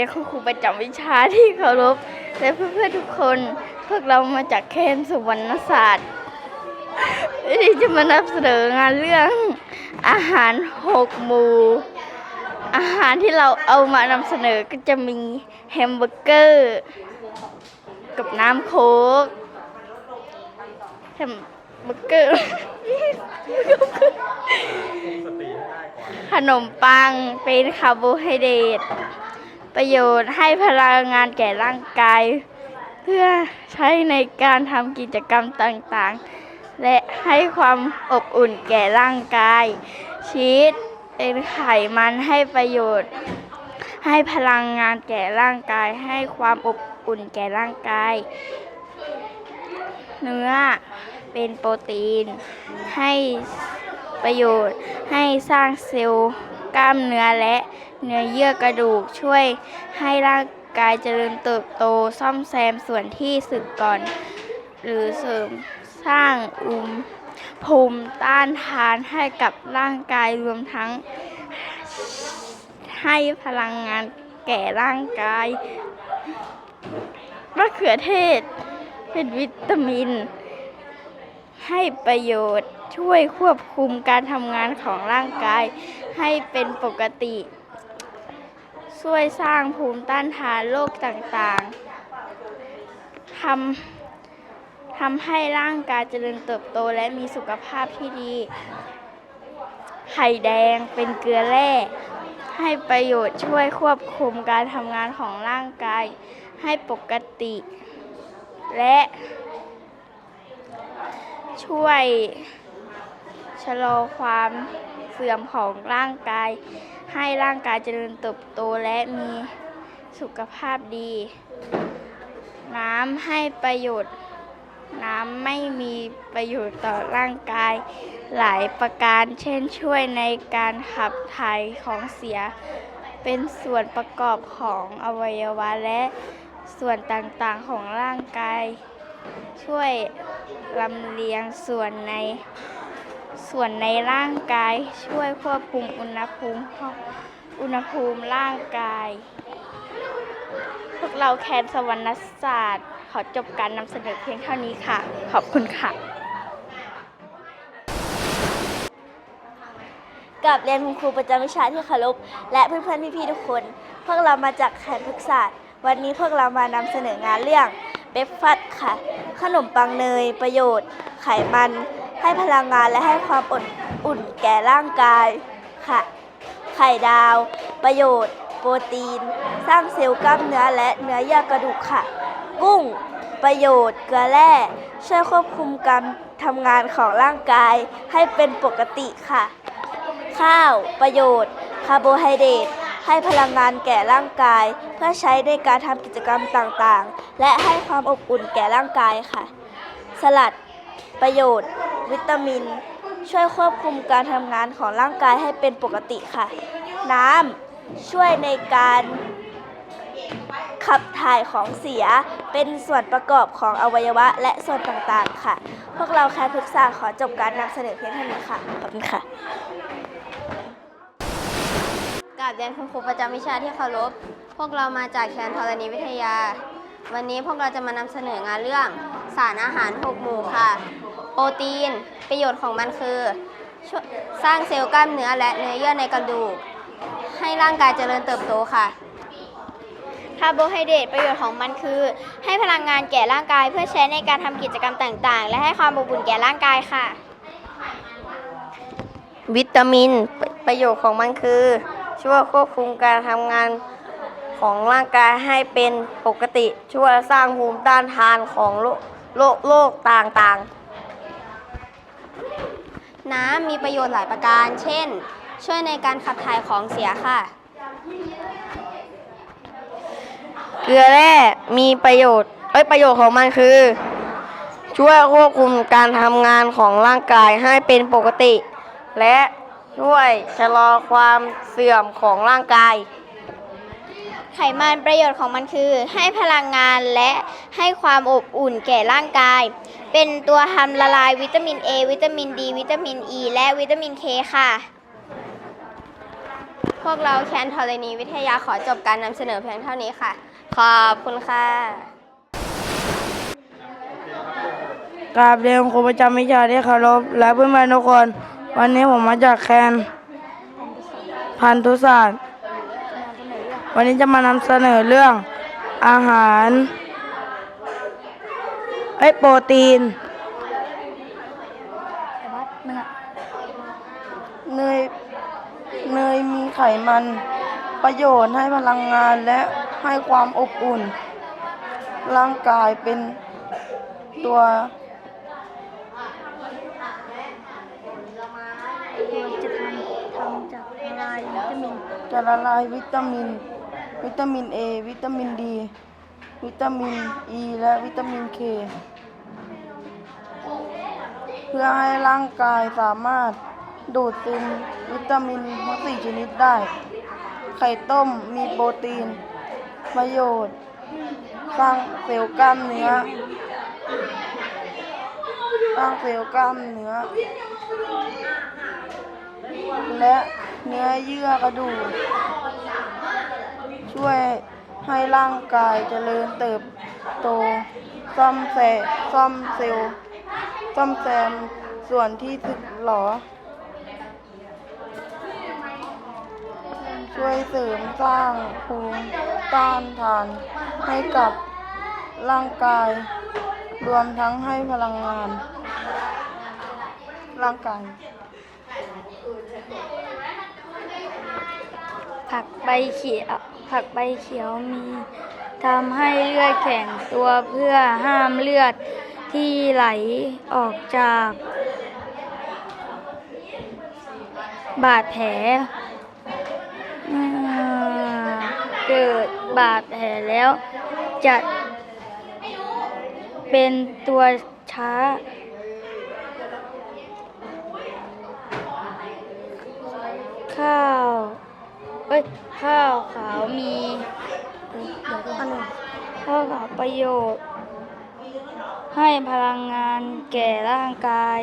รียนคุณครูประจำวิชาที่เคารพ และเพื่อนๆทุกคน พวกเรามาจากแคนสุวรรณศาสตร์ที่จะมานำเสนองานเรื่องอาหารหกหมู่ อาหารที่เราเอามานำเสนอก็จะมีแฮมเบอร์เกอร์ กับน้ำโค้กแฮมเบอร์เกอร์ขนมปังเป็นคาร์โบไฮเดรต ประโยชน์ให้พลังงานแก่ร่างกาย เพื่อใช้ในการทำกิจกรรมต่างๆ และให้ความอบอุ่นแก่ร่างกาย ชีสเป็นไขมันให้ประโยชน์ ให้พลังงานแก่ร่างกาย ให้ความอบอุ่นแก่ร่างกาย เนื้อเป็นโปรตีน ให้ประโยชน์ให้สร้างเซลล์ กล้ามเนื้อและเนื้อเยื่อกระดูกช่วยให้ร่างกายเจริญเติบโตซ่อมแซมส่วนที่สึกก่อน หรือเสริมสร้างอุมภูมิต้านทานให้กับร่างกายรวมทั้ง ให้พลังงานแก่ร่างกายมะเขือเทศเป็นวิตามิน ให้ประโยชน์ ช่วยควบคุมการทำงานของร่างกายให้เป็นปกติ ช่วยสร้างภูมิต้านทานโรคต่างๆทำทำให้ร่างกายเจริญเติบโตและมีสุขภาพที่ดี ไข่แดงเป็นเกลือแร่ให้ประโยชน์ช่วยควบคุมการทำงานของร่างกายให้ปกติ และ ช่วย ชะลอความเสื่อมของร่างกาย ให้ร่างกายเจริญเติบโตและมีสุขภาพดี น้ำให้ประโยชน์ น้ำไม่มีประโยชน์ต่อร่างกายหลายประการ เช่นช่วยในการขับถ่ายของเสีย เป็นส่วนประกอบของอวัยวะและส่วนต่างๆของร่างกาย ช่วยลำเลียงส่วนใน ส่วนในร่างกายช่วยควบคุมอุณหภูมิของอุณหภูมิร่างกาย พวกเราแคนสวรรณศาสตร์ ขอจบการนำเสนอเพียงเท่านี้ค่ะ ขอบคุณค่ะกับเรียนคุณครูประจำวิชาที่เคารพและเพื่อนๆพี่ๆทุกคน พวกเรามาจากแคนพึกศาสตร์ วันนี้พวกเรามานำเสนองานเรื่องเบฟฟัดค่ะ ขนมปังเนย ประโยชน์ ไขมัน ให้พลังงานและให้ความอดอุ่นแก่ร่างกายค่ะ ไข่ดาว ประโยชน์ โปรตีน สร้างเซลล์กล้ามเนื้อและเนื้อเยื่อกระดูกค่ะ กุ้ง ประโยชน์ เกลือแร่ช่วยควบคุมการทำงานของร่างกายให้เป็นปกติค่ะ ข้าว ประโยชน์ คาร์โบไฮเดรตให้พลังงานแก่ร่างกาย เพื่อใช้ในการทำกิจกรรมต่างๆ และให้ความอบอุ่นแก่ร่างกายค่ะ สลัด ประโยชน์ วิตามิน ช่วยควบคุมการทำงานของร่างกายให้เป็นปกติค่ะ น้ำช่วยในการขับถ่ายของเสียเป็นส่วนประกอบของอวัยวะและส่วนต่างๆ ค่ะ พวกเราแค่พึกษาขอจบการนำเสนอเพียงเท่านี้ค่ะ ขอบคุณค่ะกราบเรียนคุณครูประจำวิชาที่เคารพ พวกเรามาจากแคนธรณีวิทยา วันนี้พวกเราจะมานำเสนองานเรื่องสารอาหาร 6 หมู่ค่ะ โปรตีน ประโยชน์ของมันคือช่วยสร้างเซลล์กล้ามเนื้อและเนื้อเยื่อในกระดูก ให้ร่างกายเจริญเติบโตค่ะ คาร์โบไฮเดรตประโยชน์ของมันคือ ให้พลังงานแก่ร่างกายเพื่อใช้ในการทำกิจกรรมต่างๆ และให้ความอบอุ่นแก่ร่างกายค่ะ วิตามินปประโยชน์ของมันคือ ช่วยควบคุมการทำงานของร่างกายให้เป็นปกติ ช่วยสร้างภูมิต้านทานของโรคโรคโรคต่างๆ น้ำมีประโยชน์หลายประการ เช่น ช่วยในการขับถ่ายของเสียค่ะ เกลือแร่มีประโยชน์ เอ้ย ประโยชน์ของมันคือ ช่วยควบคุมการทำงานของร่างกายให้เป็นปกติ และช่วยชะลอความเสื่อมของร่างกาย ไขมันประโยชน์ของมันคือ ให้พลังงานและให้ความอบอุ่นแก่ร่างกาย เป็นตัวทำละลายวิตามิน A วิตามิน D วิตามิน E และวิตามิน K ค่ะ พวกเราแคนธรณีวิทยาขอจบการนำเสนอเพียงเท่านี้ค่ะ ขอบคุณค่ะกราบเรียนครูประจำวิชาที่เคารพและเพื่อนๆทุกคน วันนี้ผมมาจากแคนพันธุศาสตร์ วันนี้จะมานำเสนอเรื่องอาหาร เอ้ยโปรตีนเนยเนยมีไขมัน ประโยชน์ให้พลังงานและให้ความอบอุ่น ร่างกายเป็นตัวจะทำทำจากลายวิตามินจะละลายวิตามิน วิตามิน A วิตามินดี วิตามิน E และวิตามิน K เพื่อให้ร่างกายสามารถดูดซึมวิตามินทั้งสี่ชนิดได้ ไข่ต้มมีโปรตีน ประโยชน์ สร้างเซลล์กล้ามเนื้อ สร้างเซลล์กล้ามเนื้อ และเนื้อเยื่อกระดูก ช่วย ให้ร่างกายเจริญเติบโต ซ่อมแซซ่อมเซลล์ซ่อมแซมส่วนที่สึกหรอ ช่วยเสริมสร้างภูมิต้านทานให้กับร่างกาย รวมทั้งให้พลังงาน ร่างกาย ผักใบเขียวผักใบเขียวมีทำให้เลือดแข็งตัวเพื่อห้ามเลือดที่ไหลออกจาก บาดแผลเกิดบาดแผลแล้ว จะเป็นตัวช้าข้า เอ้ยข้าวขาวมีอ้ยเดี๋ยวก่อนข้าวขาวประโยชน์ ให้พลังงานแก่ร่างกาย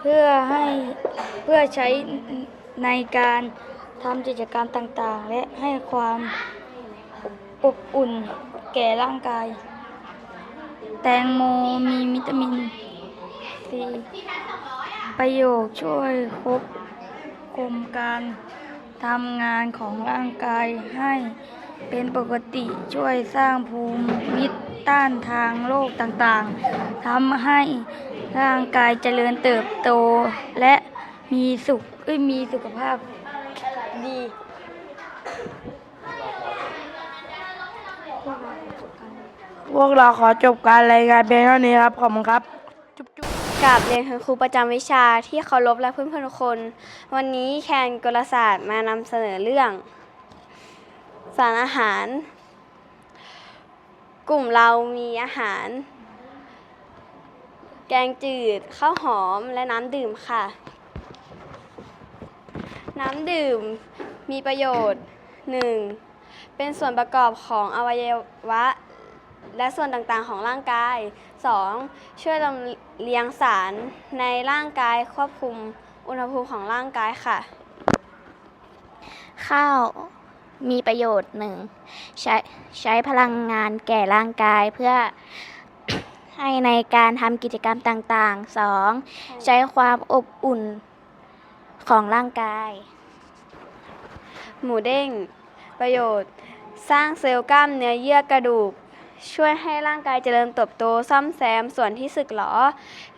เพื่อให้เพื่อใช้ในการทำกิจกรรมต่างๆ และให้ความอบอุ่นแก่ร่างกาย แตงโมมีวิตามินซีประโยชน์ช่วยควบ คุมการทำงานของร่างกายให้เป็นปกติช่วยสร้างภูมิต้านทางโรคต่างๆทำให้ร่างกายเจริญเติบโตและมีสุขมีสุขภาพดีพวกเราขอจบการรายงานเพียงเท่านี้ครับ ขอบคุณครับ กราบเรียนคุณครูประจำวิชาที่เคารพและเพื่อนๆทุกคน วันนี้แคนกลศาสตร์มานำเสนอเรื่อง สารอาหาร กลุ่มเรามีอาหาร แกงจืด ข้าวหอมและน้ำดื่มค่ะ น้ำดื่มมีประโยชน์ 1. เป็นส่วนประกอบของอวัยวะ และส่วนต่างๆของร่างกาย 2. ช่วยลำเลียงสารในร่างกายควบคุมอุณหภูมิของร่างกายค่ะ ข้าวมีประโยชน์หนึ่งใช้ใช้พลังงานแก่ร่างกายเพื่อ ให้ในการทำกิจกรรมต่างๆ 2. ใช้ความอบอุ่นของร่างกาย หมูเด้ง ประโยชน์ สร้างเซลล์กล้ามเนื้อเยื่อกระดูก ช่วยให้ร่างกายเจริญเติบโตซ่อมแซมส่วนที่สึกหรอ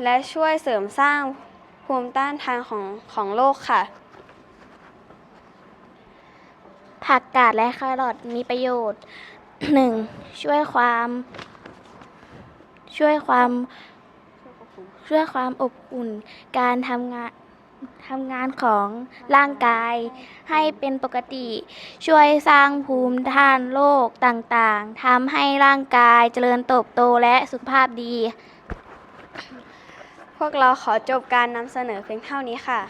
และช่วยเสริมสร้างภูมิต้านทานของของโรคค่ะ ผักกาดและแครอทมีประโยชน์ 1. ช่วยความ ช่วยความช่วยความอบอุ่นการทำงาน ทำงานของร่างกายให้เป็นปกติ ช่วยสร้างภูมิต้านโรคต่างๆทำให้ร่างกายเจริญเติบโตและสุขภาพดี พวกเราขอจบการนำเสนอเพียงเท่านี้ค่ะ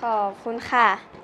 ขอบคุณค่ะ